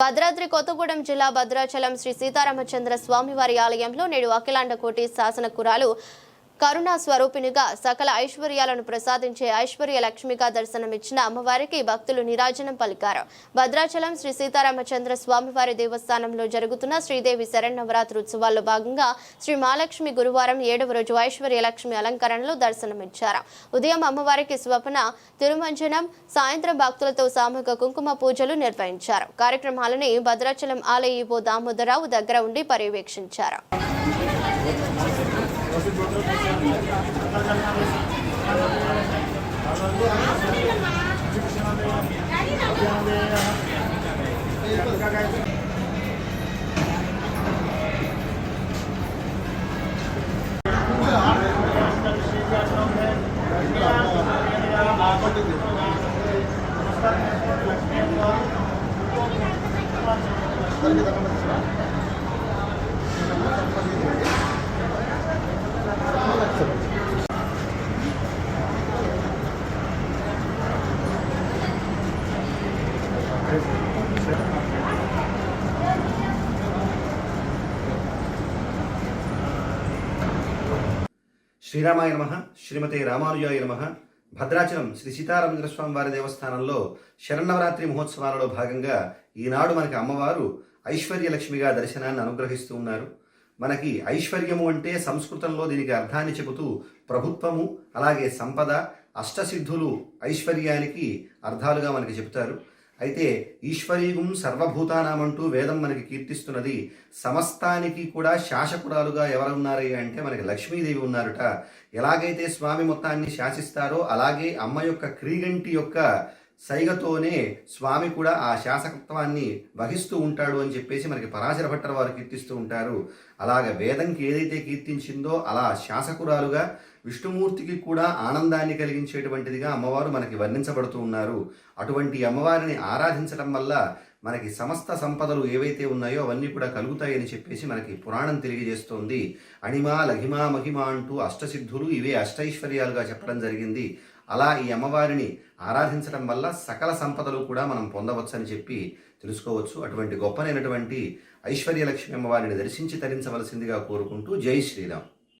భద్రాద్రి కొత్తగూడెం జిల్లా భద్రాచలం శ్రీ సీతారామచంద్ర స్వామివారి ఆలయంలో నేడు అఖిలాండ కోటి శాసన కురాలు కరుణా స్వరూపినిగా సకల ఐశ్వర్యాలను ప్రసాదించే ఐశ్వర్య లక్ష్మిగా దర్శనమిచ్చిన అమ్మవారికి భక్తులు నిరాజనం పలికారు. భద్రాచలం శ్రీ సీతారామచంద్ర స్వామివారి దేవస్థానంలో జరుగుతున్న శ్రీదేవి శరణవరాత్రి ఉత్సవాల్లో భాగంగా శ్రీ మహాలక్ష్మి గురువారం ఏడవ రోజు ఐశ్వర్య లక్ష్మి అలంకరణలో దర్శనమిచ్చారు. ఉదయం అమ్మవారికి స్వప్న తిరుమంజనం సాయంత్రం భక్తులతో సామూహిక కుంకుమ పూజలు నిర్వహించారు. కార్యక్రమాలని భద్రాచలం ఆలయ ఈవో దామోదరరావు దగ్గర ఉండి పర్యవేక్షించారు. Gracias. శ్రీరామాయ నమ శ్రీమతి రామానుజాయ నమ. భద్రాచలం శ్రీ సీతారామచంద్ర స్వామి వారి దేవస్థానంలో శరన్నవరాత్రి మహోత్సవాలలో భాగంగా ఈనాడు మనకి అమ్మవారు ఐశ్వర్యలక్ష్మిగా దర్శనాన్ని అనుగ్రహిస్తూ ఉన్నారు. మనకి ఐశ్వర్యము అంటే సంస్కృతంలో దీనికి అర్థాన్ని చెబుతూ ప్రభుత్వము అలాగే సంపద అష్టసిద్ధులు ఐశ్వర్యానికి అర్థాలుగా మనకి చెబుతారు. అయితే ఈశ్వరీయం సర్వభూతానామంటూ వేదం మనకి కీర్తిస్తున్నది. సమస్తానికి కూడా శాసకురాలుగా ఎవరు ఉన్నారు అంటే మనకి లక్ష్మీదేవి ఉన్నారట. ఎలాగైతే స్వామి మొత్తాన్ని శాసిస్తారో అలాగే అమ్మ యొక్క క్రీగంటి యొక్క సైగతోనే స్వామి కూడా ఆ శాసకత్వాన్ని వహిస్తూ ఉంటాడు అని చెప్పేసి మనకి పరాశర భట్టర్ వారు కీర్తిస్తూ ఉంటారు. అలాగ వేదంకి ఏదైతే కీర్తించిందో అలా శాసకురాలుగా విష్ణుమూర్తికి కూడా ఆనందాన్ని కలిగించేటువంటిదిగా అమ్మవారు మనకి వర్ణించబడుతూ ఉన్నారు. అటువంటి అమ్మవారిని ఆరాధించడం వల్ల మనకి సమస్త సంపదలు ఏవైతే ఉన్నాయో అవన్నీ కూడా కలుగుతాయని చెప్పేసి మనకి పురాణం తెలియజేస్తోంది. అణిమా లఘిమా మహిమ అంటూ అష్టసిద్ధులు ఇవే అష్టైశ్వర్యాలుగా చెప్పడం జరిగింది. అలా ఈ అమ్మవారిని ఆరాధించడం వల్ల సకల సంపదలు కూడా మనం పొందవచ్చని చెప్పి తెలుసుకోవచ్చు. అటువంటి గొప్పనైనటువంటి ఐశ్వర్యలక్ష్మి అమ్మవారిని దర్శించి తరించవలసిందిగా కోరుకుంటూ జై శ్రీరామ్.